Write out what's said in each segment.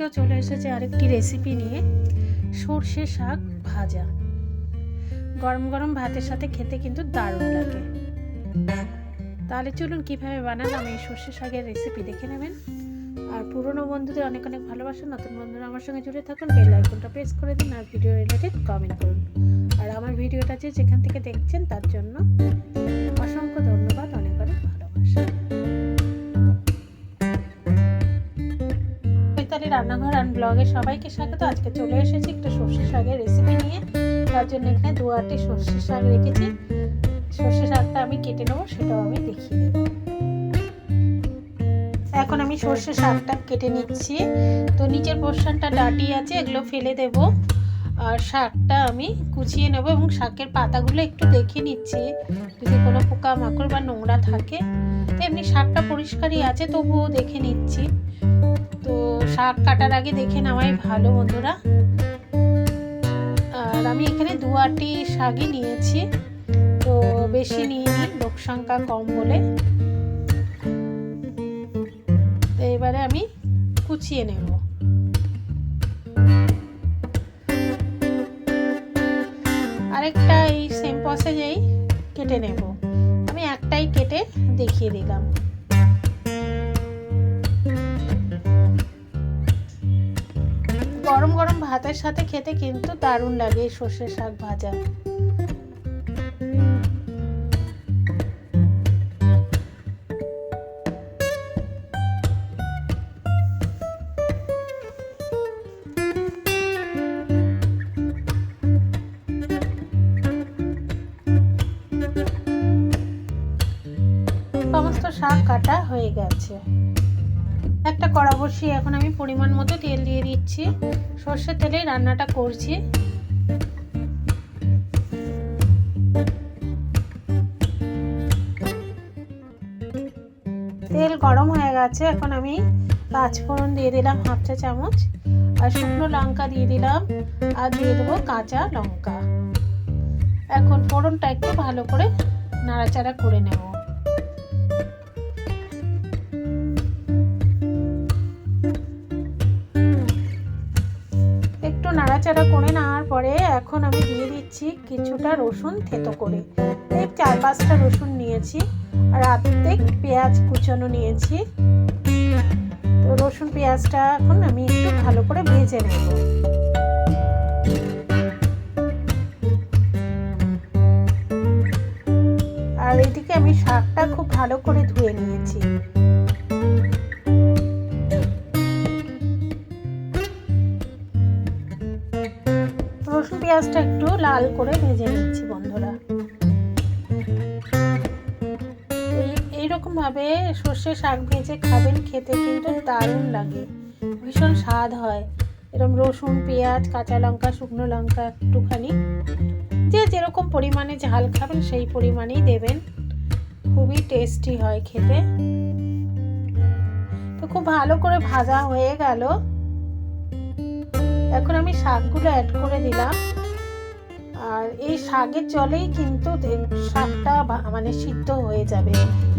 আজকেও চলে এসেছে আরেকটি রেসিপি নিয়ে, সর্ষে শাক ভাজা। গরম গরম ভাতের সাথে খেতে কিন্তু দারুণ লাগে। তাহলে চলুন কীভাবে বানালাম এই সর্ষে শাকের রেসিপি দেখে নেবেন। আর পুরনো বন্ধুদের অনেক অনেক ভালোবাসা, নতুন বন্ধুরা আমার সঙ্গে জুড়ে থাকুন বেল আইকনটা প্রেস করে দিন আর ভিডিও রিলেটেড কমেন্ট করুন। আর আমার ভিডিওটা যে যেখান থেকে দেখছেন তার জন্য রান্নাঘর অ্যান্ড ব্লগে সবাইকে স্বাগত। আজকে চলে এসেছি একটা সর্ষে শাকের রেসিপি নিয়ে। তার জন্য এখানে দু আটটি সর্ষে শাক রেখেছি। সর্ষে শাকটা আমি কেটে নেব, সেটাও আমি দেবো। এখন আমি সর্ষে শাকটা কেটে নিচ্ছি। তো নিচের পোর্শনটা ডাটি আছে, এগুলো ফেলে দেব। আর শাকটা আমি কুচিয়ে নেব এবং শাকের পাতাগুলো একটু দেখে নিচ্ছি। যদি কোনো পোকা মাকড় বা নোংরা থাকে। তো এমনি শাকটা পরিষ্কারই আছে, তবুও দেখে নিচ্ছি। তো শাক কাটার আগে দেখে নেওয়াই ভালো বন্ধুরা। আর আমি এখানে দু আটি শাকই নিয়েছি। তো বেশি নিইনি, লোক সংখ্যা কম বলে। তো এবারে আমি কুচিয়ে নেব। আরেকটা এই সেম প্রসেসেই কেটে নেব। আমি একটাই কেটে দেখিয়ে দিলাম। ভাতের সাথে খেতে কিন্তু দারুণ লাগে সর্ষে শাক ভাজা। সমস্ত শাক কাটা হয়ে গেছে। একটা কড়া বসিয়ে এখন আমি পরিমাণ মতো তেল দিয়ে দিচ্ছি। সর্ষের তেলে রান্নাটা করছি। তেল গরম হয়ে গেছে, এখন আমি পাঁচ ফোড়ন দিয়ে দিলাম হাফ চা চামচ, আর শুকনো লঙ্কা দিয়ে দিলাম, আর দিয়ে দেবো কাঁচা লঙ্কা। এখন ফোড়নটা একটু ভালো করে নাড়াচাড়া করে নেব। নাড়াচাড়া করে নেওয়ার পরে এখন আমি দিয়ে দিচ্ছি কিছুটা রসুন থেতো করে। এই চার পাঁচটা রসুন নিয়েছি, আর অর্ধেক পেঁয়াজ কুচানো নিয়েছি। তো রসুন পেঁয়াজটা এখন আমি একটু ভালো করে ভেজে নেব। আর এদিকে আমি শাকটা খুব ভালো করে লাল করে ভেজে নিচ্ছি বন্ধুরা। এই, এইরকমভাবে সর্ষে শাক ভেজে খাবেন, খেতে কিন্তু দারুণ লাগে। ভীষণ স্বাদ হয়। এরকম রসুন, পেঁয়াজ, কাঁচা লঙ্কা, শুকনো লঙ্কা একটুখানি। যে যেরকম পরিমাণে ঝাল খাবেন, সেই পরিমাণেই দেবেন। খুবই টেস্টি হয় খেতে। তো খুব ভালো করে ভাজা হয়ে গেল। এখন আমি শাকগুলো অ্যাড করে দিলাম। আর এই শাকের জলেই কিন্তু শাকটা মানে সিদ্ধ হয়ে যাবে।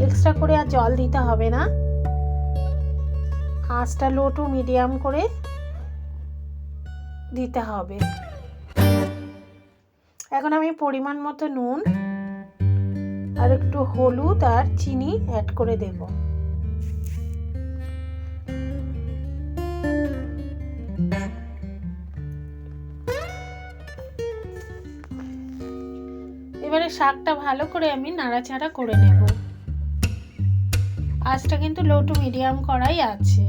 এক্সট্রা করে আর জল দিতে হবে না। আঁচটা লো টু মিডিয়াম করে দিতে হবে। এখন আমি পরিমাণ মতো নুন আর একটু হলুদ আর চিনি অ্যাড করে দেবো। এবারে শাকটা ভালো করে আমি নাড়াচাড়া করে নেব। আঁচটা কিন্তু লো টু মিডিয়াম করাই আছে।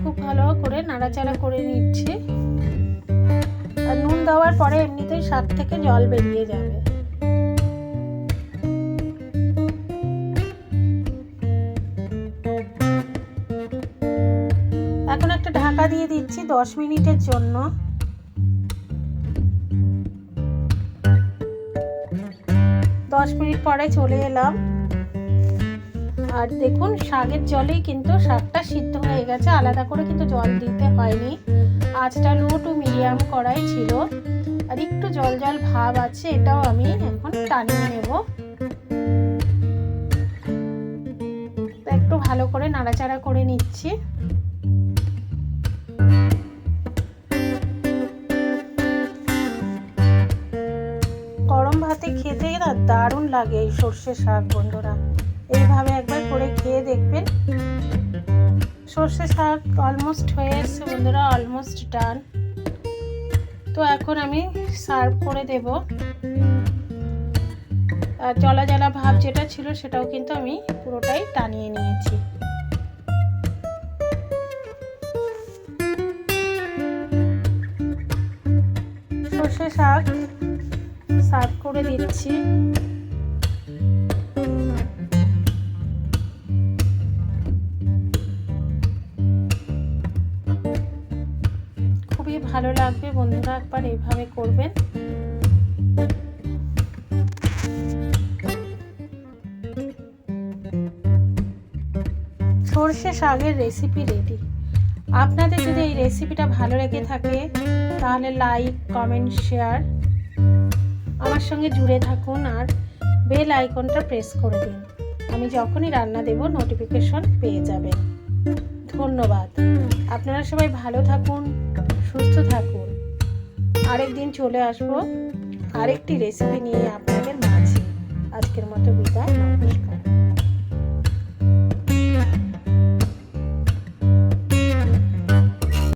খুব ভালো করে নাড়াচাড়া করে নিচ্ছি। আর নুন দেওয়ার পরে এমনিতেই শাক থেকে জল বেরিয়ে যাবে। ঢাকা দিয়ে দিচ্ছি দশ মিনিটের জন্য। দশ মিনিট পরে চলে এলাম। আর দেখুন, শাকের জলেই কিন্তু শাকটা সিদ্ধ হয়ে গেছে। আলাদা করে কিন্তু জল দিতে হয়নি। আঁচটা লো টু মিডিয়াম করাই ছিল। আর একটু জল জল ভাব আছে, এটাও আমি এখন টানিয়ে নেব। একটু ভালো করে নাড়াচাড়া করে নিচ্ছি। খেতে না দারুণ লাগে এই সর্ষে শাক, বন্ধুরা। এইভাবে একবার করে খেয়ে দেখবেন। সর্ষে শাক অলমোস্ট হয়ে এসছে, বন্ধুরা অলমোস্ট ডান তো এখন আমি সার্ভ করে দেব। আর জলা জলা ভাব যেটা ছিল সেটাও কিন্তু আমি পুরোটাই টানিয়ে নিয়েছি। সর্ষে শাক সার্ভ করে দিচ্ছি। খুবই ভালো লাগবে বন্ধুরা, একবার এইভাবে করবেন। সর্ষে শাকের রেসিপি রেডি আপনাদের যদি এই রেসিপিটা ভালো লেগে থাকে, তাহলে লাইক কমেন্ট শেয়ার আমার সঙ্গে জুড়ে থাকুন আর বেল আইকনটা প্রেস করে দিন। আমি যখনই রান্না দেব নোটিফিকেশন পেয়ে যাবেন। ধন্যবাদ। আপনারা সবাই ভালো থাকুন, সুস্থ থাকুন। আরেক দিন চলে আসব আরেকটি রেসিপি নিয়ে আপনাদের মাঝে। আজকের মতো বিদায়, নমস্কার।